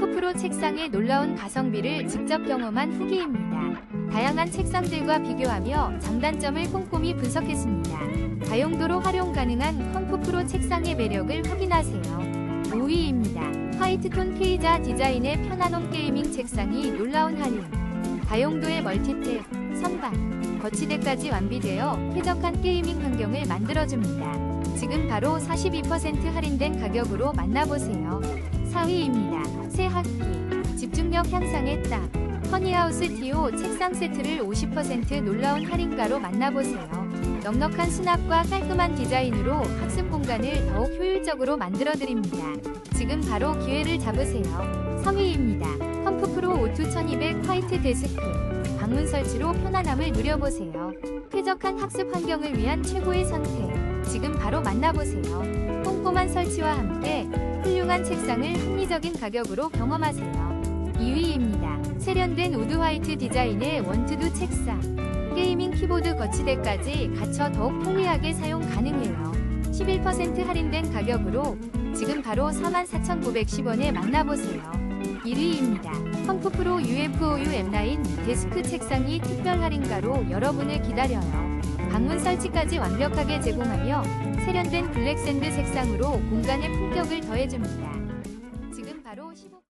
컴프프로 책상의 놀라운 가성비를 직접 경험한 후기입니다. 다양한 책상들과 비교하며 장단점을 꼼꼼히 분석했습니다. 다용도로 활용 가능한 컴프프로 책상의 매력을 확인하세요. 5위입니다. 화이트톤 페이자 디자인의 편안홈 게이밍 책상이 놀라운 할인. 다용도의 멀티탭, 선반, 거치대까지 완비되어 쾌적한 게이밍 환경을 만들어줍니다. 지금 바로 42% 할인된 가격으로 만나보세요. 4위입니다. 새 학기, 집중력 향상에 딱. 허니하우스 티오 책상 세트를 50% 놀라운 할인가로 만나보세요. 넉넉한 수납과 깔끔한 디자인으로 학습 공간을 더욱 효율적으로 만들어드립니다. 지금 바로 기회를 잡으세요. 3위입니다. 컴프프로 오투 1200 화이트 데스크. 방문 설치로 편안함을 누려보세요. 쾌적한 학습 환경을 위한 최고의 선택. 지금 바로 만나보세요. 꼼꼼한 설치와 함께 훌륭한 책상을 합리적인 가격으로 경험하세요. 2위입니다. 세련된 우드 화이트 디자인의 원투두 책상. 게이밍 키보드 거치대까지 갖춰 더욱 편리하게 사용 가능해요. 11% 할인된 가격으로 지금 바로 44,910원에 만나보세요. 1위입니다. 컴프프로 UFOU M9 데스크 책상이 특별 할인가로 여러분을 기다려요. 방문 설치까지 완벽하게 제공하며 세련된 블랙샌드 색상으로 공간의 품격을 더해줍니다. 지금 바로 15...